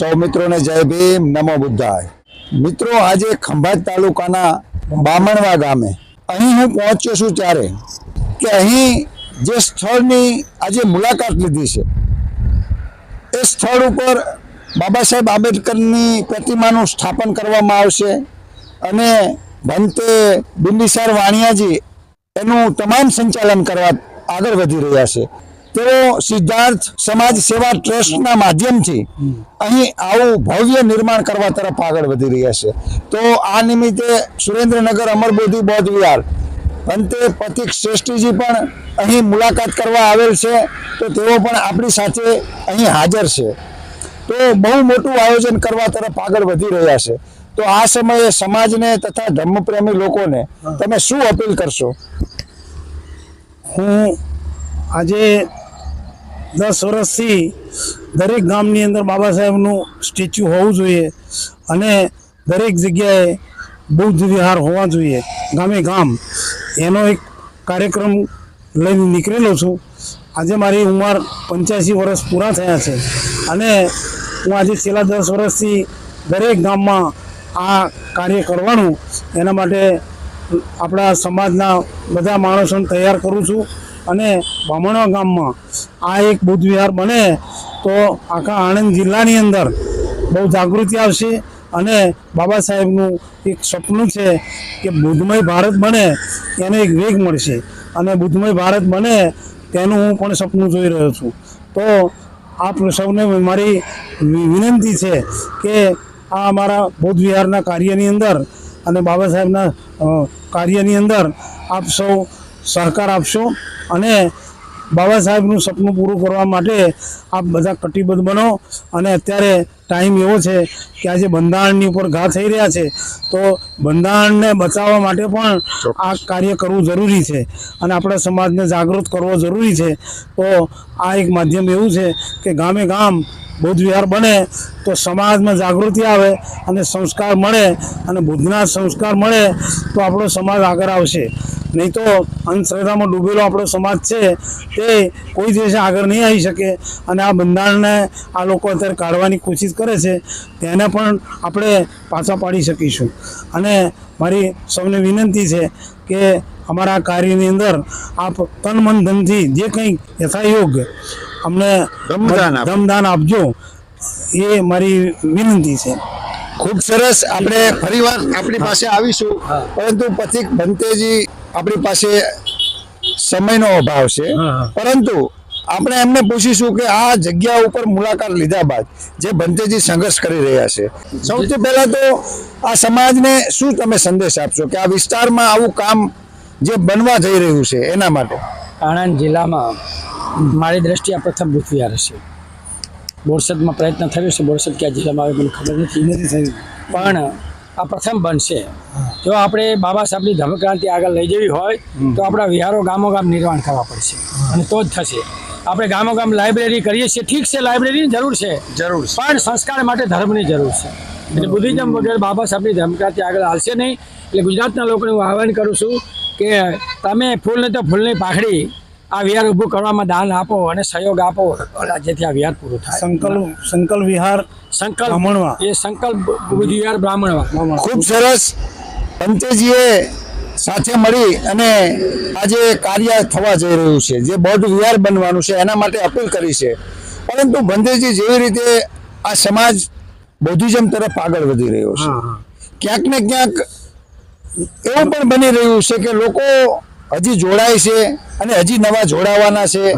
સૌ મિત્રોને જય ભીમ, નમો બુદ્ધાય. મિત્રો, આજે ખંભાત તાલુકાના બામણવા ગામે અહીં હું પહોંચ્યો છું ત્યારે કે અહીં જે સ્થળની આજે મુલાકાત લીધી છે, એ સ્થળ ઉપર બાબા સાહેબ આંબેડકરની પ્રતિમાનું સ્થાપન કરવામાં આવશે અને ભંતે બિંબિસાર વાણિયાજી એનું તમામ સંચાલન કરવા આગળ વધી રહ્યા છે. તેઓ સિદ્ધાર્થ સમાજ સેવા ટ્રસ્ટના માધ્યમથી અહીં આવું ભવ્ય નિર્માણ કરવા તરફ આગળ વધી રહ્યા છે. તો આ નિમિત્તે સુરેન્દ્રનગર અમરબોધી બૌદ્ધ વિહાર, અંતે પથિક શ્રેષ્ઠીજી પણ અહીં મુલાકાત કરવા આવેલ છે, તો તેઓ પણ આપણી સાથે અહીં હાજર છે. તો બહુ મોટું આયોજન કરવા તરફ આગળ વધી રહ્યા છે. તો આ સમયે સમાજને તથા ધર્મપ્રેમી લોકોને તમે શું અપીલ કરશો? હું આજે દસ વર્ષથી દરેક ગામની અંદર બાબા સાહેબનું સ્ટેચ્યુ હોવું જોઈએ અને દરેક જગ્યાએ બૌદ્ધ વિહાર હોવા જોઈએ, ગામે ગામ. એનો એક કાર્યક્રમ લઈને નીકળેલો છું. આજે મારી ઉંમર પંચ્યાસી વર્ષ પૂરા થયા છે અને હું આજે છેલ્લા દસ વર્ષથી દરેક ગામમાં આ કાર્ય કરવાનું, એના માટે આપણા સમાજના બધા માણસોને તૈયાર કરું છું. અને બામણવા ગામમાં આ એક બુદ્ધ વિહાર બને તો આખા આણંદ જિલ્લાની અંદર બહુ જાગૃતિ આવશે અને બાબા સાહેબનું એક સપનું છે કે બુદ્ધમય ભારત બને, એને એક વેગ મળશે. અને બુદ્ધમય ભારત બને તેનું હું પણ સપનું જોઈ રહ્યો છું. તો આપ સૌને મારી વિનંતી છે કે આ અમારા બૌદ્ધ વિહારના કાર્યની અંદર અને બાબા સાહેબના કાર્યની અંદર આપ સૌ સહકાર આપશો. અને બાબા સાહેબનું સપનું પૂરું કરવા માટે આપ બધા કટિબદ્ધ બનો. અને અત્યારે ટાઈમ એવો છે કે આજે બંધારણની ઉપર ઘા થઈ રહ્યા છે. તો બંધારણને બચાવવા માટે પણ આ કાર્ય કરવું જરૂરી છે. અને આપણા સમાજને જાગૃત કરવો જરૂરી છે. તો આ એક માધ્યમ એવું છે કે ગામે ગામ બૌદ્ધ વિહાર બને તો સમાજમાં જાગૃતિ આવે અને સંસ્કાર મળે અને બુદ્ધના સંસ્કાર મળે તો આપણો સમાજ આગળ આવશે. નહીં તો અંધશ્રદ્ધામાં ડૂબેલો આપણો સમાજ છે તે કોઈ દિવસે આગળ નહીં આવી શકે અને આ બંધારણને આ લોકો અત્યારે કાઢવાની કોશિશ કરે છે તેને પણ આપણે પાછા પાડી શકીશું. અને મારી સૌને વિનંતી છે કે અમારા કાર્યની અંદર આપ તન મન ધનથી જે કંઈ યથાયોગ અમને ધમદાન આપો. આપજો એ મારી વિનંતી છે. ખૂબ સરસ. આપણે ફરીવાર આપણી પાસે આવીશું. પરંતુ પથિક ભંતેજી આપણી પાસે સમયનો અભાવ છે. પરંતુ આપણે એમને પૂછીશું કે આ જગ્યા ઉપર મુલાકાત લીધા બાદ જે ભંતેજી સંઘર્ષ કરી રહ્યા છે. સૌથી પહેલા તો આ સમાજને શું તમે સંદેશ આપશો? કે આ વિસ્તારમાં આવું કામ જે બનવા જઈ રહ્યું છે એના માટે. આણંદ જિલ્લામાં મારી દ્રષ્ટિએ આ પ્રથમ બુથ વિહાર હશે બોરસદમાં પ્રયત્ન થયો છે. બોરસદ ક્યાં જિલ્લામાં આવે મને ખબર નથી. પણ આ પ્રથમ બનશે. જો આપણે બાબા સાહેબની ધર્મક્રાંતિ આગળ લઈ જવી હોય તો આપણા વિહારો ગામો ગામ નિર્માણ કરવા પડશે. અને તો જ થશે. આપણે ગામો ગામ લાઇબ્રેરી કરીએ છીએ. ઠીક છે લાઇબ્રેરીની જરૂર છે. જરૂર પણ સંસ્કાર માટે ધર્મની જરૂર છે. એટલે બુદ્ધિઝમ વગર બાબા સાહેબની ધર્મક્રાંતિ આગળ હાલશે નહીં. એટલે ગુજરાતના લોકોને હું આહવાન કરું છું કે તમે ફૂલને તો ફૂલની પાખડી આ વિહાર ઊભું કરવામાં દાન આપો અને સહયોગ આપો. જેથી આ વિહાર પૂરું થાય. સંકલ્પ સંકલ્પ વિહાર સંકલ્પ બ્રાહ્મણવા. એ સંકલ્પ બુદ્ધિ વિહાર બ્રાહ્મણવા. ખૂબ સરસ. પંતેજીએ સાથે મળી અને આજે કાર્ય થવા જઈ રહ્યું છે. જે બૌદ્ધ વિહાર બનવાનું છે એના માટે અપીલ કરી છે. પરંતુ બંધેજી જેવી રીતે આ સમાજ બૌદ્ધિઝમ તરફ આગળ વધી રહ્યો છે. ક્યાંક ને ક્યાંક એવું પણ બની રહ્યું છે કે લોકો હજી જોડાય છે અને હજી નવા જોડાવાના છે.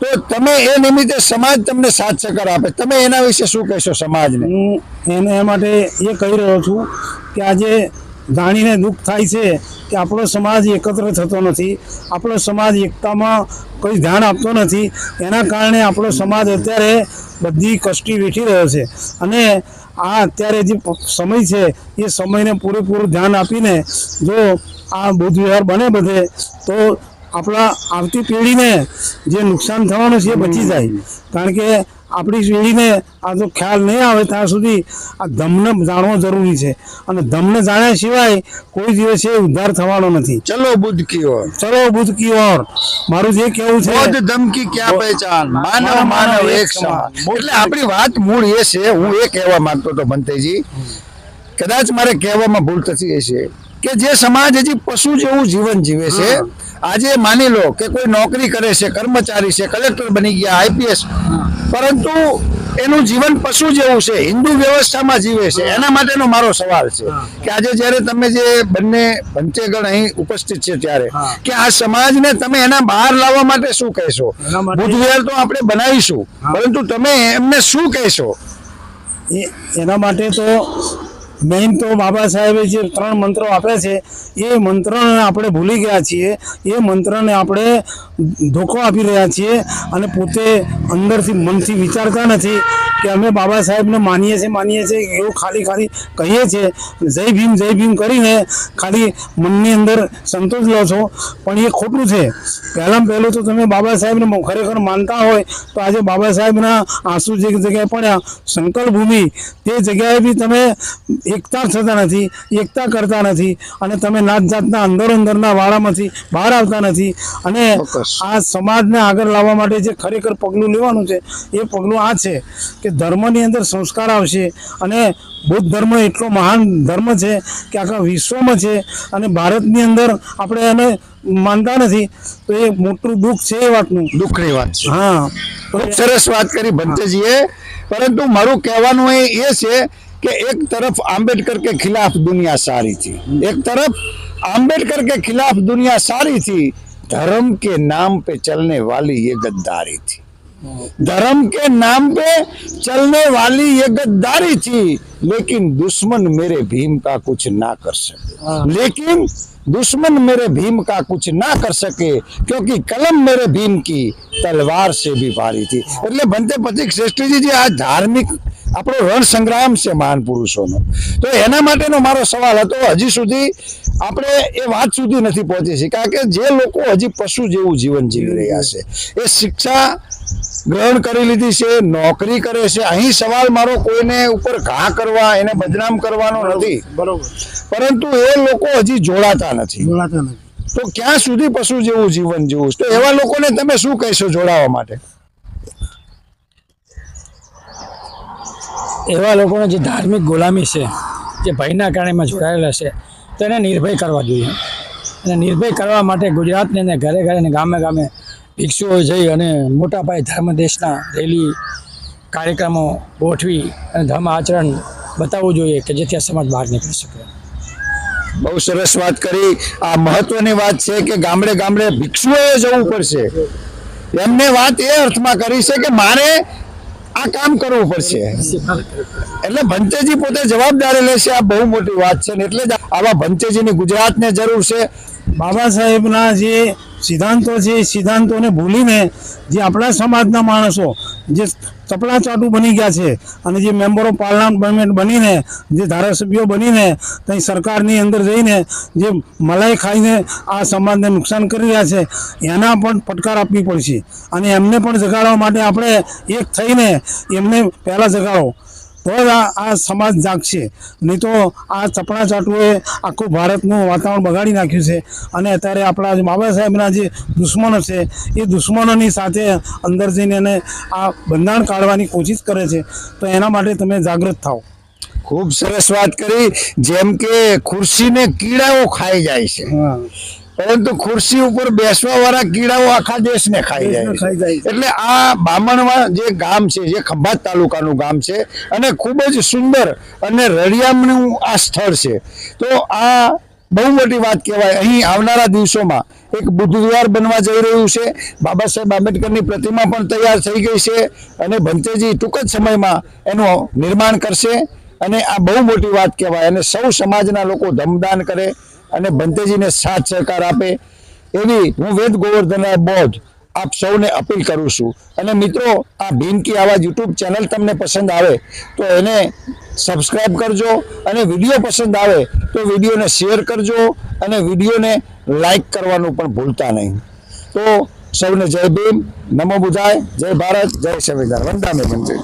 તો તમે એ નિમિત્તે સમાજ તમને સાથ સહકાર આપે. તમે એના વિશે શું કહેશો સમાજને? હું એને એ માટે એ કહી રહ્યો છું કે આજે જાણીને દુઃખ થાય છે કે આપણો સમાજ એકત્ર થતો નથી. આપણો સમાજ એકતામાં કોઈ ધ્યાન આપતો નથી. એના કારણે આપણો સમાજ અત્યારે બધી કષ્ટી વેઠી રહ્યો છે. અને આ અત્યારે જે સમય છે એ સમયને પૂરેપૂરું ધ્યાન આપીને જો આ બૌદ્ધ વિહાર બને બધે તો આપણા આવતી પેઢીને જે નુકસાન થવાનું છે એ બચી જાય. કારણ કે આપણી પેઢીને આ તો ખ્યાલ નહીં આવે ત્યાં સુધી આ ધમને જાણવો જરૂરી છે. અને ધમને જાણ્યા સિવાય કોઈ દિવસ એ ઉદ્ધાર થવાનો નથી. ચલો બુદ્ધ કી ઓર. ચલો બુદ્ધ કી ઓર. મારું જે કહેવું છે બુદ્ધ ધમકી ક્યાં પહેચાન? માનવ માનવ એક સમાન. એટલે આપણી વાત મૂળ એ છે હું એ કહેવા માંગતો હતો ભંતેજી. કદાચ મારે કહેવામાં ભૂલ થતી હશે કે જે સમાજ હજી પશુ જેવું જીવન જીવે છે આજે માની લો કે કોઈ નોકરી કરે છે કર્મચારી છે કલેક્ટર બની ગયા આઈપીએસ પરંતુ એનું જીવન પશુ જેવું છે હિન્દુ વ્યવસ્થામાં જીવે છે. એના માટેનો મારો સવાલ છે કે આજે જ્યારે તમે જે બંને પંચેગણ અહીં ઉપસ્થિત છે ત્યારે કે આ સમાજને તમે એના બહાર લાવવા માટે શું કહેશો? એના તો આપણે બનાવીશું પરંતુ તમે એમને શું કહેશો? એના માટે તો મેઇન તો બાબા સાહેબે જે ત્રણ મંત્રો આપ્યા છે, એ મંત્રને આપણે ભૂલી ગયા છીએ. એ મંત્રને આપણે ધોકો આપી રહ્યા છીએ અને પોતે અંદરથી મનથી વિચારતા નથી કે અમે બાબા સાહેબને માનીએ છીએ માનીએ છીએ એવું ખાલી ખાલી કહીએ છીએ. જય ભીમ જય ભીમ કરીને ખાલી મનની અંદર સંતોષ લો છો. પણ એ ખોટું છે. પહેલાં પહેલું તો તમે બાબા સાહેબને ખરેખર માનતા હોય તો આજે બાબા સાહેબના આંસુ જે જગ્યાએ પડ્યા સંકલ્પ ભૂમિ તે જગ્યાએ બી તમે એકતા થતા નથી એકતા કરતા નથી અને તમે નાત જાતના અંદર અંદરના વાળામાંથી બહાર આવતા નથી. અને આ સમાજને આગળ લાવવા માટે જે ખરેખર પગલું લેવાનું છે એ પગલું આ છે કે ધર્મની અંદર સંસ્કાર આવશે અને બૌદ્ધ ધર્મ એટલો મહાન ધર્મ છે કે આખા વિશ્વમાં છે અને ભારતની અંદર આપણે એને માનતા નથી તો એ મોટું દુઃખ છે એ વાતનું. દુઃખની વાત છે. હા. સરસ વાત કરી ભંતેજીએ પરંતુ મારું કહેવાનું એ છે कि एक तरफ़ आम्बेडकर के खिलाफ दुनिया सारी थी, एक तरफ़ आम्बेडकर के खिलाफ दुनिया सारी थी, धर्म के नाम पे चलने वाली ये गद्दारी थी। धर्म के नाम पे चलने वाली ये गद्दारी थी लेकिन दुश्मन मेरे भीम का कुछ ना कर सके लेकिन दुश्मन मेरे भीम का कुछ ना कर सके क्योंकि कलम मेरे भीम की तलवार से भी भारी थी એટલે બંતે પતિક શ્રેષ્ઠજી જે આ ધાર્મિક આપણો રણ સંગ્રામ છે મહાન પુરુષોનો તો એના માટેનો મારો સવાલ હતો હજી સુધી આપણે એ વાત સુધી નથી પહોંચી શક્યા કારણ કે જે લોકો હજી પશુ જેવું જીવન જીવી રહ્યા છે એ શિક્ષા ગ્રહણ કરી લીધી છે નોકરી કરે છે. અહીં સવાલ મારો કોઈને ઉપર ઘા કરવા એને બદનામ કરવાનો નથી. બરોબર. પરંતુ એ લોકો હજી જોડાતા નથી. જોડાતા નથી. તો ક્યાં સુધી પશુ જેવું જીવન જીવું તો એવા લોકોને તમે શું કહેશો જોડાવા માટે? એવા લોકોને જે ધાર્મિક ગુલામી છે જે ભયના કારણે એમાં જોડાયેલા છે તેને નિર્ભય કરવા જોઈએ. અને નિર્ભય કરવા માટે ગુજરાતની અંદર ઘરે ઘરે અને ગામે ગામે ભિક્ષુઓ જઈ અને મોટા પાયે ધર્મ દેશના રેલી કાર્યક્રમો ગોઠવી અને ધર્મ આચરણ બતાવવું જોઈએ કે જેથી આ સમાજ બહાર નીકળી શકે. બહુ સરસ વાત કરી. આ મહત્વની વાત છે કે ગામડે ગામડે ભિક્ષુઓએ જવું પડશે. એમને વાત એ અર્થમાં કરી છે કે મારે આ કામ કરવું પડશે. એટલે ભંતેજી પોતે જવાબદારી લેશે. આ બહુ મોટી વાત છે ને એટલે જ આવા ભંતેજીની ગુજરાતને જરૂર છે. બાબા સાહેબના જે સિદ્ધાંતો છે, એ સિદ્ધાંતોને ભૂલીને જે આપણા સમાજના માણસો જે ચપલા ચાટુ બની ગયા છે અને જે મેમ્બર ઓફ પાર્લામેન્ટ બનીને, જે ધારાસભ્યો બનીને, ત્યાં સરકારની અંદર જઈને જે મલાઈ ખાઈને આ સમાજને નુકસાન કરી રહ્યા છે, એના પણ પડકાર આપવી પડશે. અને એમને પણ જગાડવા માટે આપણે એક થઈને એમને પહેલાં જગાડો. તો જ આ સમાજ જાગશે. નહીં તો આ ચપડા ચાટુએ આખું ભારતનું વાતાવરણ બગાડી નાખ્યું છે. અને અત્યારે આપણા જે બાબા સાહેબના જે દુશ્મનો છે એ દુશ્મનોની સાથે અંદર જઈને એને આ બંધારણ કાઢવાની કોશિશ કરે છે. તો એના માટે તમે જાગૃત થાઓ. ખૂબ સરસ વાત કરી જેમ કે ખુરશીને કીડાઓ ખાઈ જાય છે. હા. પરંતુ ખુરશી ઉપર બેસવા વાળા કીડાઓ આખા દેશને ખાઈ જાય. એટલે આ બામણમાં જે ગામ છે જે ખંભાત તાલુકાનું ગામ છે અને ખૂબ જ સુંદર અને રળિયામણું આ સ્થળ છે. તો આ બહુ મોટી વાત કહેવાય. અહીં આવનારા દિવસોમાં એક બુદ્ધ બનવા જઈ રહ્યું છે. બાબા સાહેબ આંબેડકરની પ્રતિમા પણ તૈયાર થઈ ગઈ છે અને ભંતેજી ટૂંક જ સમયમાં એનું નિર્માણ કરશે. અને આ બહુ મોટી વાત કહેવાય અને સૌ સમાજના લોકો ધમદાન કરે. અને ભંતેજીને સાથ સહકાર આપે, એવી હું વેદ ગોવર્ધનરાય બોધ આપ સૌને અપીલ કરું છું. અને મિત્રો, આ ભીમ કી આવાજ યુટ્યુબ ચેનલ તમને પસંદ આવે, તો એને સબસ્ક્રાઈબ કરજો અને વીડિયો પસંદ આવે, તો વિડીયોને શેર કરજો અને વિડીયોને લાઈક કરવાનું પણ ભૂલતા નહીં. તો સૌને જય ભીમ, નમો બુધાય, જય ભારત, જય સંવિધાન. વંદામે બનશે